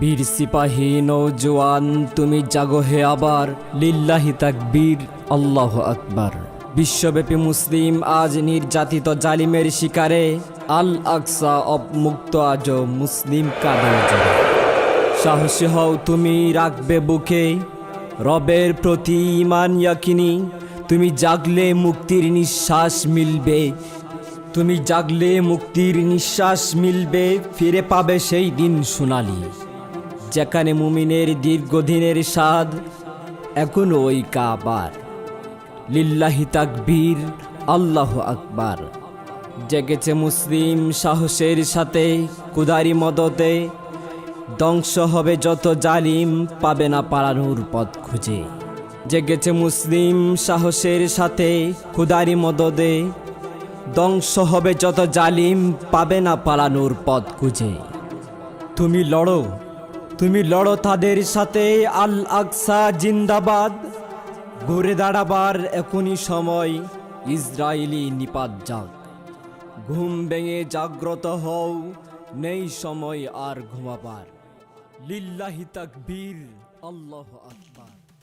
বীর সিপাহী নৌজওয়ান তুমি জাগো হে আবার। লিল্লাহি তাকবীর, আল্লাহ আকবার। বিশ্বব্যাপী মুসলিম আজ নির্যাতিত জালিমের শিকারে আল আকসা অবমুক্ত আজ মুসলিম কাদের সাহসী হও তুমি রাখবে বুকে, রবের প্রতি ইমান, ইয়াকিনি। তুমি জাগলে মুক্তির নিঃশ্বাস মিলবে তুমি জাগলে মুক্তির নিঃশ্বাস মিলবে, ফিরে পাবে সেই দিন সোনালি। যেখানে মুমিনের দীর্ঘদিনের স্বাদ, এখনও ওই কাবার। লিল্লাহি তাকবীর, আল্লাহ আকবার। জেগেছে মুসলিম সাহসের সাথে, কুদারি মদতে। ধ্বংস হবে যত জালিম, পাবে না পালানোর পথ খুঁজে। জেগেছে মুসলিম সাহসের সাথে, কুদারি মদদে ধ্বংস হবে যত জালিম পাবে না পালানোর পথ খুঁজে। তুমি লড়ো তুমি লড়ো তাদের সাথে আল আকসা জিন্দাবাদ। ঘুরে দাঁড়াবার এখনই সময় ইসরায়েলি নিপাত যাক। ঘুম ভেঙে জাগ্রত হও, নেই সময় আর ঘুমাবার। লিল্লাহি তাকবীর, আল্লাহ আকবার।